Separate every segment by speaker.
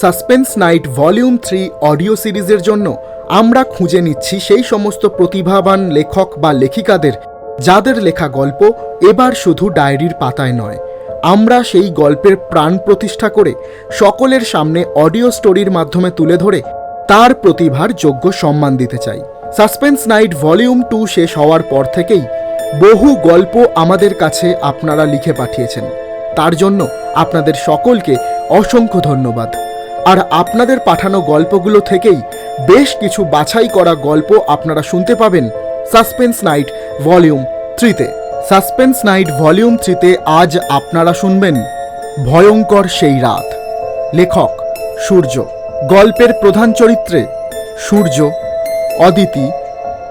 Speaker 1: Suspense night volume three audio সিরিজের জন্য আমরা খুঁজে নিচ্ছি সেই সমস্ত প্রতিভাবান লেখক বা লেখিকাদের, যাদের লেখা গল্প এবার শুধু ডায়েরির পাতায় নয়। আমরা সেই গল্পের প্রাণ প্রতিষ্ঠা করে সকলের সামনে অডিও স্টোরির মাধ্যমে তুলে ধরে তার প্রতিভার যোগ্য সম্মান দিতে চাই। সাসপেন্স নাইট ভলিউম টু শেষ হওয়ার পর থেকেই বহু গল্প আমাদের কাছে আপনারা লিখে পাঠিয়েছেন। তার জন্য আপনাদের সকলকে অসংখ্য ধন্যবাদ। আর আপনাদের পাঠানো গল্পগুলো থেকেই বেশ কিছু বাছাই করা গল্প আপনারা শুনতে পাবেন সাসপেন্স নাইট ভলিউম থ্রিতে। সাসপেন্স নাইট ভলিউম থ্রিতে আজ আপনারা শুনবেন ভয়ঙ্কর সেই রাত। লেখক সূর্য। গল্পের প্রধান চরিত্রে সূর্য, অদিতি,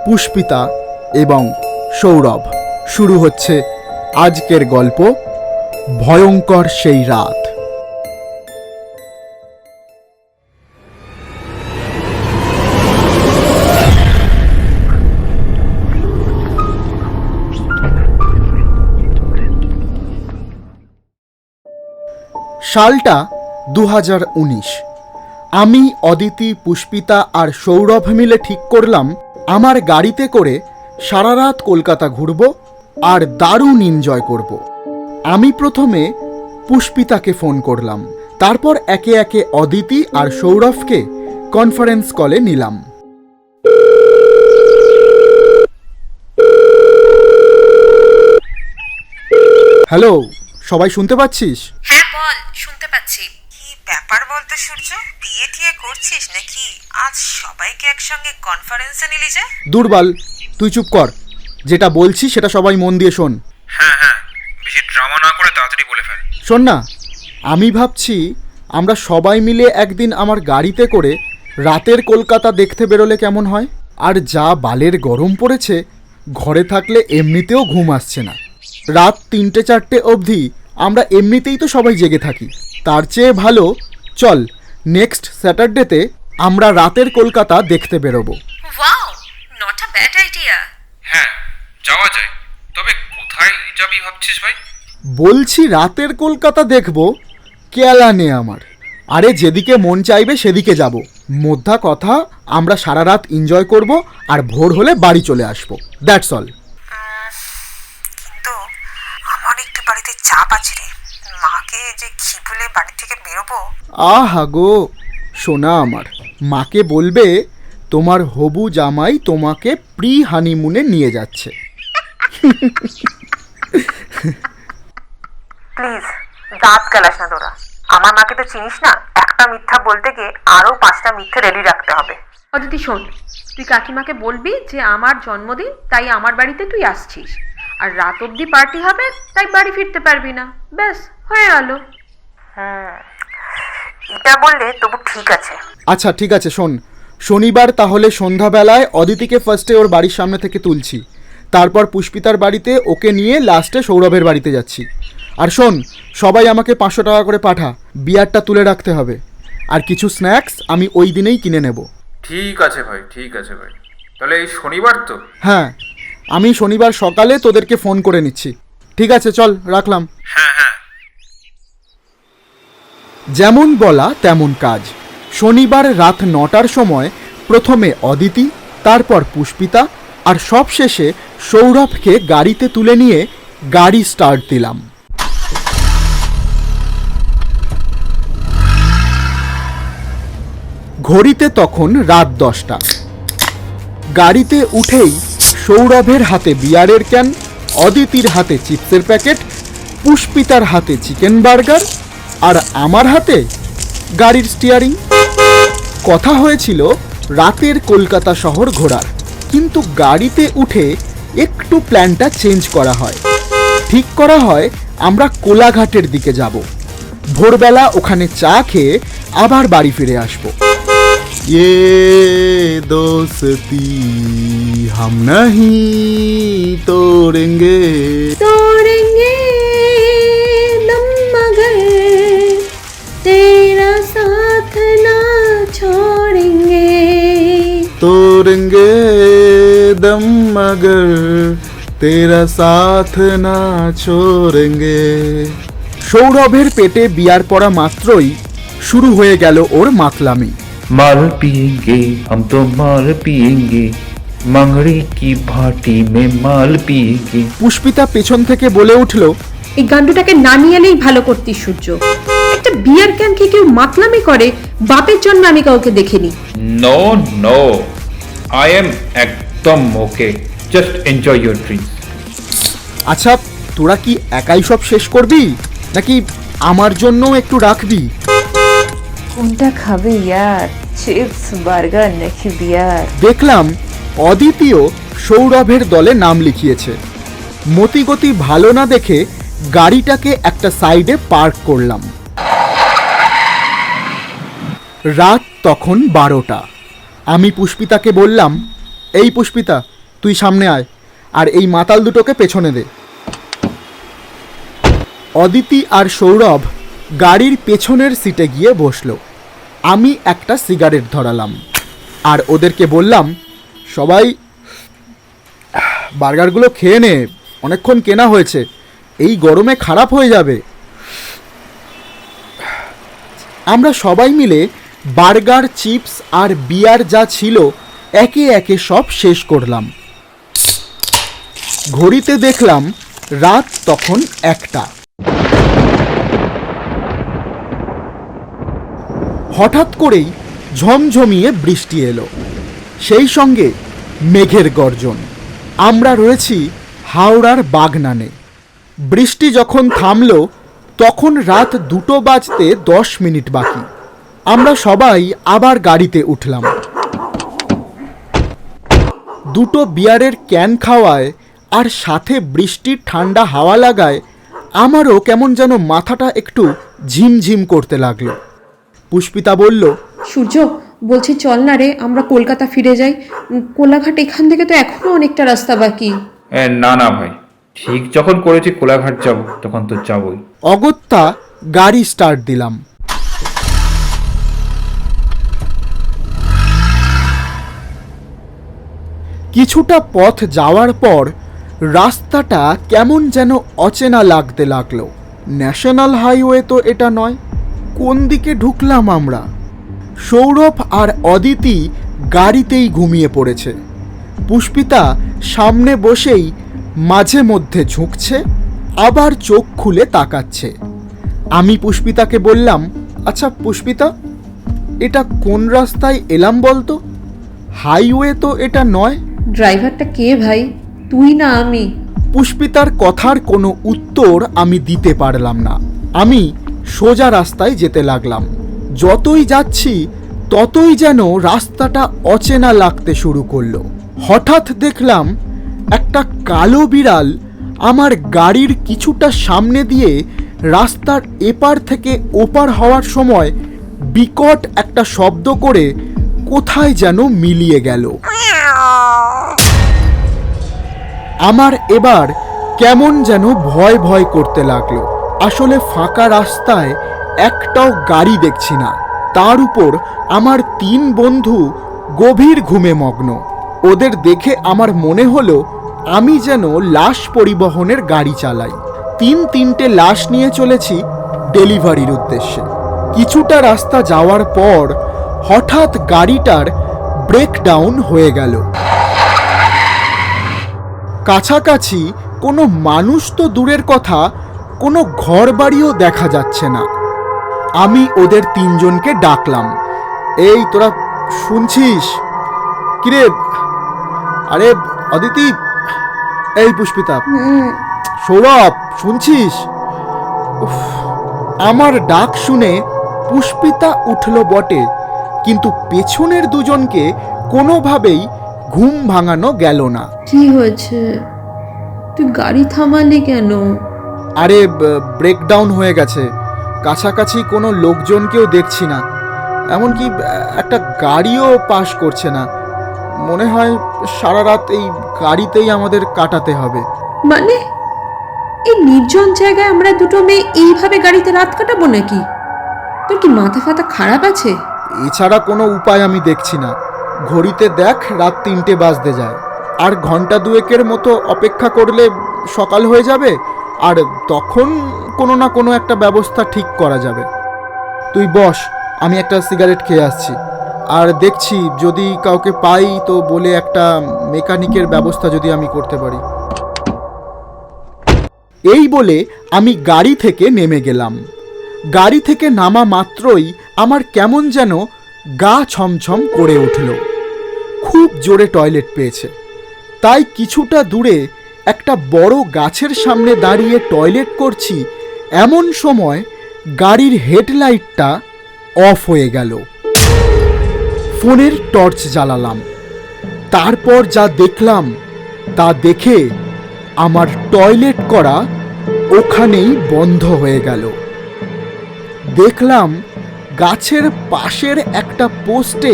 Speaker 1: পুষ্পিতা এবং সৌরভ। শুরু হচ্ছে আজকের গল্প ভয়ঙ্কর সেই রাত। সালটা দু হাজার উনিশ। আমি, অদিতি, পুষ্পিতা আর সৌরভ মিলে ঠিক করলাম আমার গাড়িতে করে সারা রাত কলকাতা ঘুরব আর দারুণ এনজয় করব। আমি প্রথমে পুষ্পিতাকে ফোন করলাম, তারপর একে একে অদিতি আর সৌরভকে কনফারেন্স কলে নিলাম। হ্যালো, সবাই শুনতে পাচ্ছিস?
Speaker 2: হ্যাঁ বল শুনতে পাচ্ছি।
Speaker 3: কি ব্যাপার বলতো সূর্য? বিয়ে টিয়ে করছিস নাকি? আজ সবাইকে একসঙ্গে কনফারেন্সে নিলি যে?
Speaker 1: দুর্বল তুই চুপ কর। যেটা বলছি সেটা সবাই মন দিয়ে শোন।
Speaker 4: হ্যাঁ হ্যাঁ। বেশি ড্রামা না করে তাড়াতাড়ি বলে ফেল।
Speaker 1: শোন না আমি ভাবছি আমরা সবাই মিলে একদিন আমার গাড়িতে করে রাতের কলকাতা দেখতে বেরোলে কেমন হয়? আর যা বালের গরম পড়েছে ঘরে থাকলে এমনিতেও ঘুম আসছে না। রাত তিনটে চারটে অবধি আমরা এমনিতেই তো সবাই জেগে থাকি। তার চেয়ে ভালো চল নেক্সট স্যাটারডেতে আমরা রাতের কলকাতা দেখতে বেরোবো।
Speaker 2: Wow not a bad idea
Speaker 4: হ্যাঁ যাওয়া যায়। তবে কোথায় যাবি ভাবছিস ভাই?
Speaker 1: বলছি রাতের কলকাতা দেখব কেলা নে আমার। আরে যেদিকে মন চাইবে সেদিকে যাব। মধ্যা কথা আমরা সারা রাত এনজয় করব আর ভোর হলে বাড়ি চলে আসব। দ্যাটস অল
Speaker 3: কিন্তু আমার একটু বাড়িতে চাপ আছে রে মাকে যে ঘি বলে বাড়ি থেকে বেরোবো?
Speaker 1: আহা গো সোনা আমার। মাকে বলবে তোমার হবু জামাই তোমাকে প্রি হানিমুনে নিয়ে যাচ্ছে।
Speaker 3: প্লিজ দাঁত গালাস না তোরা। আমার মাকে তো চিনিস না একটা মিথ্যা বলতে গিয়ে আরও পাঁচটা মিথ্যে রেডি রাখতে হবে।
Speaker 2: অদিতি শোন তুই কাকিমাকে বলবি যে আমার জন্মদিন তাই আমার বাড়িতে তুই আসছিস। আর রাত অবধি পার্টি হবে তাই বাড়ি ফিরতে পারবি না। ব্যাস হয়ে গেল।
Speaker 3: এটা বললে তবু ঠিক আছে।
Speaker 1: আচ্ছা ঠিক আছে শোন। শনিবার তাহলে সন্ধ্যাবেলায় অদিতিকে ফার্স্টে ওর বাড়ির সামনে থেকে তুলছি। তারপর পুষ্পিতার বাড়িতে ওকে নিয়ে লাস্টে সৌরভের বাড়িতে যাচ্ছি। আর শোন সবাই আমাকে পাঁচশো টাকা করে পাঠা বিয়ারটা তুলে রাখতে হবে। আর কিছু স্ন্যাক্স আমি ওই দিনেই কিনে নেব।
Speaker 4: ঠিক আছে ভাই ঠিক আছে ভাই। তাহলে এই শনিবার তো?
Speaker 1: হ্যাঁ। আমি শনিবার সকালে তোদেরকে ফোন করে নিচ্ছি। ঠিক আছে চল রাখলাম।
Speaker 4: হ্যাঁ হ্যাঁ।
Speaker 1: যেমন বলা তেমন কাজ। শনিবার রাত নটার সময় প্রথমে অদিতি তারপর পুষ্পিতা আর সবশেষে সৌরভকে গাড়িতে তুলে নিয়ে গাড়ি স্টার্ট দিলাম। ঘড়িতে তখন রাত দশটা। গাড়িতে উঠেই সৌরভের হাতে বিয়ারের ক্যান, অদিতির হাতে চিপসের প্যাকেট, পুষ্পিতার হাতে চিকেন বার্গার, আর আমার হাতে গাড়ির স্টিয়ারিং কথা হয়েছিল রাতের কলকাতা শহর ঘোরার, কিন্তু গাড়িতে উঠে একটু প্ল্যানটা চেঞ্জ করা হয়। ঠিক করা হয় আমরা কোলাঘাটের দিকে যাব। ভোরবেলা ওখানে চা খেয়ে আবার বাড়ি ফিরে আসব। ये दोस्ती हम नहीं तोड़ेंगे
Speaker 2: तोड़ेंगे दम मगर तेरा साथ ना छोड़ेंगे
Speaker 1: तोड़ेंगे दम मगर तेरा साथ না छोड़ेंगे সৌরভের পেটে বিয়ার পড়া মাত্রই শুরু হয়ে গেল ওর মাতলামি
Speaker 5: माल पिएंगे हम तो माल पिएंगे मंगड़ी की भाटी में माल पिएंगे
Speaker 1: পুষ্পিতা পেছন থেকে বলে উঠল
Speaker 2: এই গান্ডুটাকে নামিয়ে এলেই ভালো করতিস সূর্য একটা বিয়ার ক্যান খেয়ে কেউ মাতলামি করে বাপের জন্য আমি কাউকে দেখিনি
Speaker 5: नो नो आई एम एकदम okay just enjoy your drink
Speaker 1: আচ্ছা তোরা কি একাই সব শেষ করবি নাকি আমার জন্য একটু রাখবি
Speaker 6: কোনটা খাবে ইয়ার? চিপস, বার্গার নাকি বিয়ার?
Speaker 1: দেখলাম অদ্বিতীয় সৌরভের দলে নাম লিখিয়েছে। মতিগতি ভালো না দেখে গাড়িটাকে একটা সাইডে পার্ক করলাম। রাত তখন বারোটা। আমি পুষ্পিতাকে বললাম, এই পুষ্পিতা, তুই সামনে আয়, আর এই মাতাল দুটোকে পেছনে দে। অদিতি আর সৌরভ গাড়ির পেছনের সিটে গিয়ে বসল। আমি একটা সিগারেট ধরালাম। আর ওদেরকে বললাম, সবাই, বার্গারগুলো খেয়ে নে, অনেকক্ষণ কেনা হয়েছে, এই গরমে খারাপ হয়ে যাবে। আমরা সবাই মিলে বার্গার, চিপস আর বিয়ার যা ছিল, একে একে সব শেষ করলাম। ঘড়িতে দেখলাম রাত তখন একটা। হঠাৎ করেই ঝমঝমিয়ে বৃষ্টি এলো। সেই সঙ্গে মেঘের গর্জন। আমরা রয়েছি হাওড়ার বাগনানে। বৃষ্টি যখন থামল, তখন রাত দুটো বাজতে দশ মিনিট বাকি। আমরা সবাই আবার গাড়িতে উঠলাম। দুটো বিয়ারের ক্যান খাওয়ায় আর সাথে বৃষ্টির ঠান্ডা হাওয়া লাগায়, আমারও কেমন যেন মাথাটা একটু ঝিমঝিম করতে লাগল। পুষ্পিতা বলল
Speaker 2: সূর্য বলছি চল না রে আমরা কলকাতা ফিরে যাই। কোলাঘাট এখান থেকে তো এখনও অনেকটা রাস্তা বাকি।
Speaker 5: না না ভাই। ঠিক যখন করেছি কোলাঘাট যাব তখন তো যাবই।
Speaker 1: অগত্যা গাড়ি স্টার্ট দিলাম। কিছুটা পথ যাওয়ার পর রাস্তাটা কেমন যেন অচেনা লাগতে লাগল। ন্যাশনাল হাইওয়ে তো এটা নয় কোন দিকে ঢুকলাম আমরা? সৌরভ আর অদিতি গাড়িতেই ঘুমিয়ে পড়েছে। পুষ্পিতা সামনে বসেই মাঝে মধ্যে ঝুঁকছে আবার চোখ খুলে তাকাচ্ছে। আমি পুষ্পিতাকে বললাম আচ্ছা পুষ্পিতা এটা কোন রাস্তায় এলাম বলতো? হাইওয়ে তো এটা নয়?
Speaker 2: ড্রাইভারটা কে ভাই? তুই না আমি।
Speaker 1: পুষ্পিতার কথার কোনো উত্তর আমি দিতে পারলাম না। আমি সোজা রাস্তায় যেতে লাগলাম। যতই যাচ্ছি, ততই যেন রাস্তাটা অচেনা লাগতে শুরু করল। হঠাৎ দেখলাম একটা কালো বিড়াল আমার গাড়ির কিছুটা সামনে দিয়ে রাস্তার এপার থেকে ওপার হওয়ার সময় বিকট একটা শব্দ করে কোথায় যেন মিলিয়ে গেল। আমার এবার কেমন যেন ভয় ভয় করতে লাগল। আসলে ফাঁকা রাস্তায় একটাও গাড়ি দেখছি না। তার উপর আমার তিন বন্ধু গভীর ঘুমে মগ্ন। ওদের দেখে আমার মনে হলো, আমি যেন লাশ পরিবহনের গাড়ি চালাই। তিন তিনটে লাশ নিয়ে চলেছি ডেলিভারির উদ্দেশ্যে। কিছুটা রাস্তা যাওয়ার পর হঠাৎ গাড়িটার ব্রেকডাউন হয়ে গেল। কাছাকাছি কোনো মানুষ তো দূরের কথা কোনো ঘর বাড়িও দেখা যাচ্ছে না। আমি ওদের তিনজনকে ডাকলাম। এই তোরা শুনছিস? কিরে? আরে অদিতি এই পুষ্পিতা সৌরভ শুনছিস? আমার ডাক শুনে পুষ্পিতা উঠল বটে কিন্তু পেছনের দুজনকে কোনোভাবেই ঘুম ভাঙানো গেল না।
Speaker 2: কি হয়েছে? তুই গাড়ি থামালি কেন?
Speaker 1: আরে ব্রেকডাউন হয়ে গেছে। কাছাকাছি কোনো লোকজনকেও দেখছি না। এমনকি একটা গাড়িও পাস করছে না। মনে হয় সারা রাত এই গাড়িতেই আমাদের কাটাতে হবে।
Speaker 2: মানে? এই নির্জন জায়গায় আমরা দুটো মেয়ে এইভাবে গাড়িতে রাত কাটাবো নাকি? তোর কি মাথা ফাতা খারাপ আছে?
Speaker 1: এছাড়া কোনো উপায় আমি দেখছি না। ঘড়িতে দেখ রাত তিনটে বাজতে যায়। আর ঘণ্টা দুয়েকের মতো অপেক্ষা করলে সকাল হয়ে যাবে? আর তখন কোনো না কোনো একটা ব্যবস্থা ঠিক করা যাবে। তুই বস, আমি একটা সিগারেট খেয়ে আসছি। আর দেখছি যদি কাউকে পাই তো বলে একটা মেকানিকের ব্যবস্থা যদি আমি করতে পারি। এই বলে আমি গাড়ি থেকে নেমে গেলাম। গাড়ি থেকে নামা মাত্রই আমার কেমন যেন গা ছমছম করে উঠল। খুব জোরে টয়লেট পেয়েছে। তাই কিছুটা দূরে একটা বড় গাছের সামনে দাঁড়িয়ে টয়লেট করছি, এমন সময় গাড়ির হেডলাইটটা অফ হয়ে গেল। ফোনের টর্চ জ্বালালাম। তারপর যা দেখলাম, তা দেখে আমার টয়লেট করা ওখানেই বন্ধ হয়ে গেল। দেখলাম গাছের পাশের একটা পোস্টে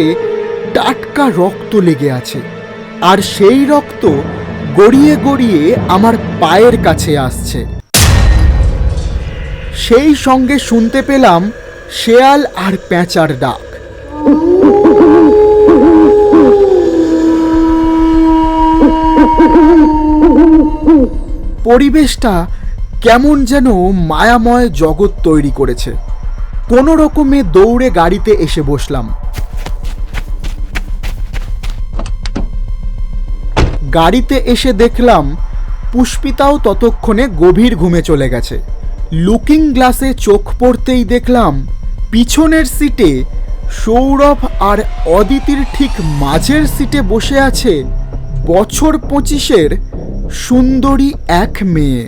Speaker 1: টাটকা রক্ত লেগে আছে, আর সেই রক্ত গড়িয়ে গড়িয়ে আমার পায়ের কাছে আসছে। সেই সঙ্গে শুনতে পেলাম শেয়াল আর প্যাঁচার ডাক। পরিবেশটা কেমন যেন মায়াময় জগৎ তৈরি করেছে। কোনো রকমে দৌড়ে গাড়িতে এসে বসলাম। গাড়িতে এসে দেখলাম পুষ্পিতাও ততক্ষণে গভীর ঘুমে চলে গেছে। লুকিং গ্লাসে চোখ পড়তেই দেখলাম পিছনের সিটে সৌরভ আর অদিতির ঠিক মাঝের সিটে বসে আছে বছর পঁচিশের সুন্দরী এক মেয়ে।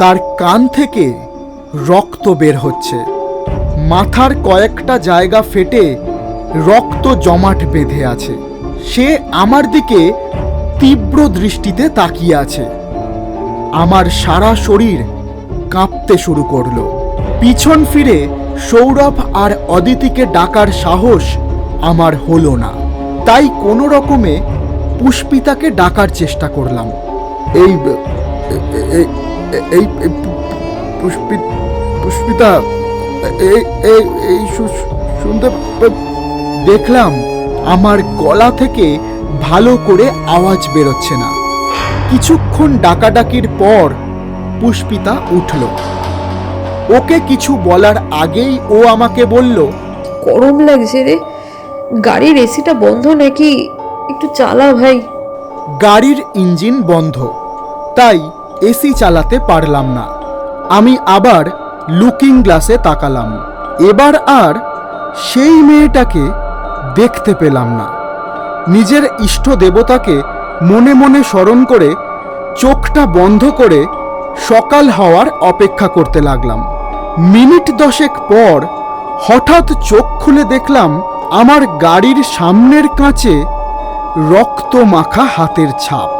Speaker 1: তার কান থেকে রক্ত বের হচ্ছে। মাথার কয়েকটা জায়গা ফেটে রক্ত জমাট বেঁধে আছে। সে আমার দিকে তীব্র দৃষ্টিতে তাকিয়ে আছে। আমার সারা শরীর কাঁপতে শুরু করল। পিছন ফিরে সৌরভ আর অদিতিকে ডাকার সাহস আমার হলো না। তাই কোনো রকমে পুষ্পিতাকে ডাকার চেষ্টা করলাম। এই এই পু- পুষ্পি পুষ্পিতা এই এই শুনতে দেখলাম আমার গলা থেকে ভালো করে আওয়াজ বেরোচ্ছে না। কিছুক্ষণ ডাকাডাকির পর পুষ্পিতা উঠল। ওকে কিছু বলার আগেই ও আমাকে বলল
Speaker 6: গরম লাগছে রে। গাড়ির এসিটা বন্ধ নাকি? একটু চালা ভাই।
Speaker 1: গাড়ির ইঞ্জিন বন্ধ তাই এসি চালাতে পারলাম না। আমি আবার লুকিং গ্লাসে তাকালাম। এবার আর সেই মেয়েটাকে দেখতে পেলাম না। নিজের ইষ্ট দেবতাকে মনে মনে স্মরণ করে চোখটা বন্ধ করে সকাল হওয়ার অপেক্ষা করতে লাগলাম। মিনিট দশেক পর হঠাৎ চোখ খুলে দেখলাম আমার গাড়ির সামনের কাঁচে রক্ত মাখা হাতের ছাপ।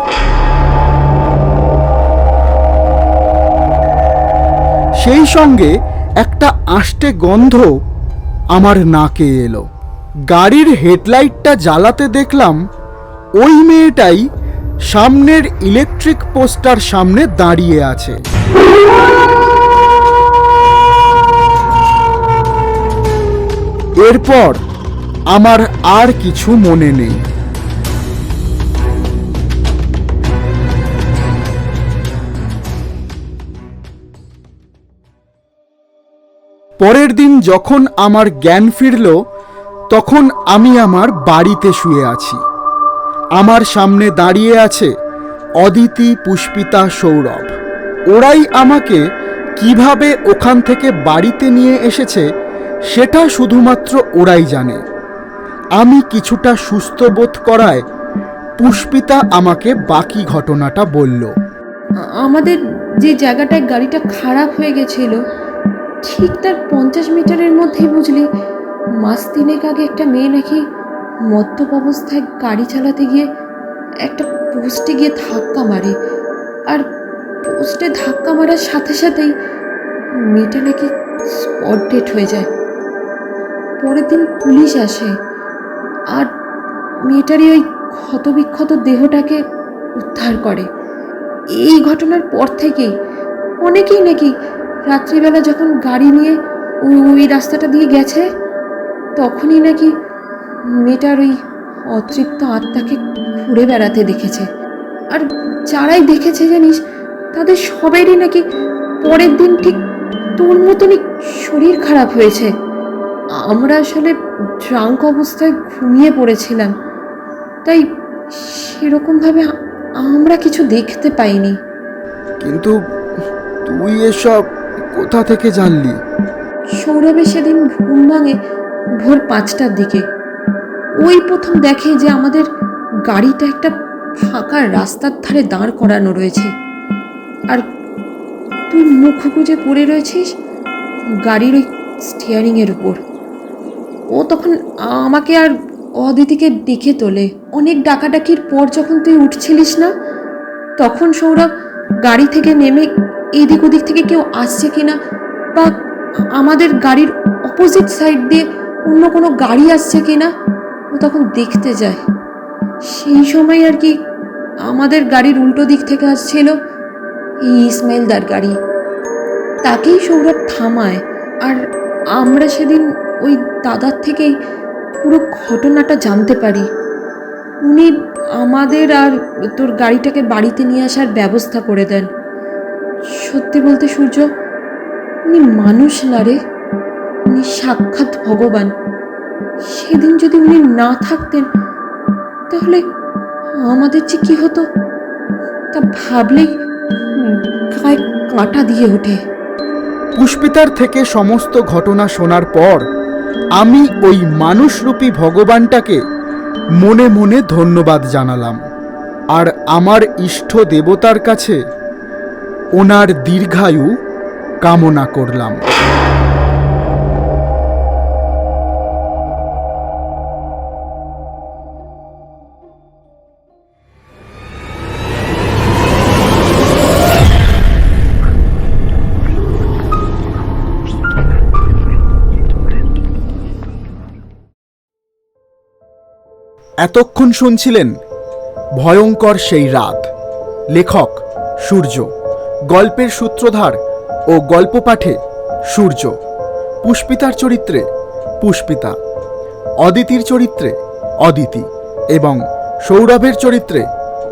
Speaker 1: সেই সঙ্গে একটা আষ্টে গন্ধ আমার নাকে এলো। গাড়ির হেডলাইটটা জ্বালাতে দেখলাম ওই মেয়েটাই সামনের ইলেকট্রিক পোস্টার সামনে দাঁড়িয়ে আছে। এরপর আমার আর কিছু মনে নেই। পরের দিন যখন আমার জ্ঞান ফিরল, তখন আমি আমার বাড়িতে শুয়ে আছি। আমার সামনে দাঁড়িয়ে আছে অদিতি পুষ্পিতা সৌরভ। ওরাই আমাকে কীভাবে ওখান থেকে বাড়িতে নিয়ে এসেছে, সেটা শুধুমাত্র ওরাই জানে। আমি কিছুটা সুস্থ বোধ করায় পুষ্পিতা আমাকে বাকি ঘটনাটা বলল।
Speaker 7: আমাদের যে জায়গাটায় গাড়িটা খারাপ হয়ে গেছিল ঠিক তার পঞ্চাশ মিটারের মধ্যেই বুঝলি, মাস তিনেক আগে একটা মেয়ে নাকি মদ্যপ অবস্থায় গাড়ি চালাতে গিয়ে একটা পোস্টে গিয়ে ধাক্কা মারে। আর পোস্টে ধাক্কা মারার সাথে সাথেই মেয়েটা নাকি স্পট ডেট হয়ে যায়। পরের দিন পুলিশ আসে। আর মেয়েটারই ওই ক্ষতবিক্ষত দেহটাকে উদ্ধার করে। এই ঘটনার পর থেকেই, অনেকেই নাকি রাত্রিবেলা যখন গাড়ি নিয়ে ওই রাস্তাটা দিয়ে গেছে, তখনই নাকি মেয়েটার ওই অতৃপ্ত আত্মাকে ঘুরে বেড়াতে দেখেছে। আর যারাই দেখেছে জানিস, তাদের সবারই নাকি পরের দিন ঠিক তোর মতনই শরীর খারাপ হয়েছে। আমরা আসলে ড্রাঙ্ক অবস্থায় ঘুমিয়ে পড়েছিলাম। তাই সেরকমভাবে আমরা কিছু দেখতে পাইনি।
Speaker 1: কিন্তু তুই এসব কোথা থেকে জানলি?
Speaker 7: সৌরভে সেদিন ঘুম ভাঙে ভোর পাঁচটার দিকে। ওই প্রথম দেখে যে আমাদের গাড়িটা একটা ফাঁকা রাস্তার ধারে দাঁড় করানো রয়েছে। আর তুই মুখ গুজে পড়ে রয়েছিস গাড়ির ওই স্টিয়ারিংয়ের উপর। ও তখন আমাকে আর অদিতিকে ডেকে তোলে। অনেক ডাকাডাকির পর যখন তুই উঠছিলিস না, তখন সৌরভ গাড়ি থেকে নেমে এদিক ওদিক থেকে কেউ আসছে কিনা বা আমাদের গাড়ির অপোজিট সাইড দিয়ে অন্য কোনো গাড়ি আসছে কিনা, ও তখন দেখতে যায়। সেই সময় আর কি আমাদের গাড়ির উল্টো দিক থেকে আসছিল এই ইসমাইলদার গাড়ি। তাকেই সৌরভ থামায়। আর আমরা সেদিন ওই দাদার থেকেই পুরো ঘটনাটা জানতে পারি। উনি আমাদের আর তোর গাড়িটাকে বাড়িতে নিয়ে আসার ব্যবস্থা করে দেন। সত্যি বলতে সূর্য, উনি মানুষ না রে। উনি সাক্ষাৎ ভগবান। সেদিন যদি উনি না থাকতেন, তাহলে আমাদের যে কি হতো? তা ভাবলেই গায়ে কাঁটা দিয়ে ওঠে।
Speaker 1: পুষ্পিতার থেকে সমস্ত ঘটনা শোনার পর আমি ওই মানুষরূপী ভগবানটাকে মনে মনে ধন্যবাদ জানালাম। আর আমার ইষ্ট দেবতার কাছে ওনার দীর্ঘায়ু কামনা করলাম। এতক্ষণ শুনছিলেন ভয়ঙ্কর সেই রাত। লেখক সূর্য। গল্পের সূত্রধার ও গল্প পাঠে সূর্য, পুষ্পিতার চরিত্রে পুষ্পিতা, অদিতির চরিত্রে অদিতি এবং সৌরভের চরিত্রে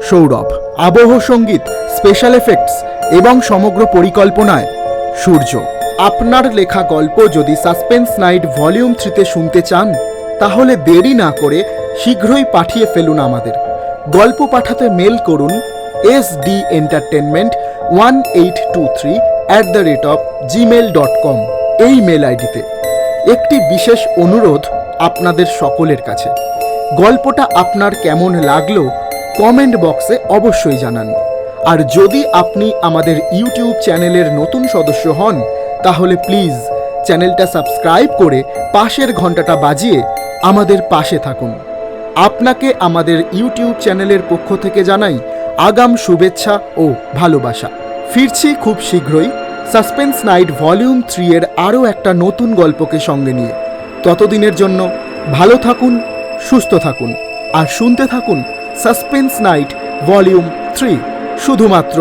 Speaker 1: সৌরভ। আবহ সংগীত স্পেশাল এফেক্টস এবং সমগ্র পরিকল্পনায় সূর্য। আপনার লেখা গল্প যদি সাসপেন্স নাইট ভলিউম থ্রিতে শুনতে চান, তাহলে দেরি না করে শীঘ্রই পাঠিয়ে ফেলুন আমাদের। গল্প পাঠাতে মেল করুন S D entertainment one eight two three at the rate of Gmail dot com এই মেল আইডিতে একটি বিশেষ অনুরোধ আপনাদের সকলের কাছে। গল্পটা আপনার কেমন লাগল কমেন্ট বক্সে অবশ্যই জানান। আর যদি আপনি আমাদের ইউটিউব চ্যানেলের নতুন সদস্য হন, তাহলে প্লিজ চ্যানেলটা সাবস্ক্রাইব করে পাশের ঘন্টাটা বাজিয়ে আমাদের পাশে থাকুন। আপনাকে আমাদের ইউটিউব চ্যানেলের পক্ষ থেকে জানাই আগাম শুভেচ্ছা ও ভালোবাসা। ফিরছি খুব শীঘ্রই সাসপেন্স নাইট ভলিউম থ্রি এর আরও একটা নতুন গল্পকে সঙ্গে নিয়ে। ততদিনের জন্য ভালো থাকুন, সুস্থ থাকুন, আর শুনতে থাকুন সাসপেন্স নাইট ভলিউম থ্রি, শুধুমাত্র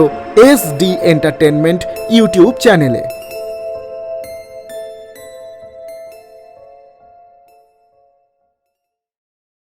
Speaker 1: এস ডি এন্টারটেনমেন্ট ইউটিউব চ্যানেলে।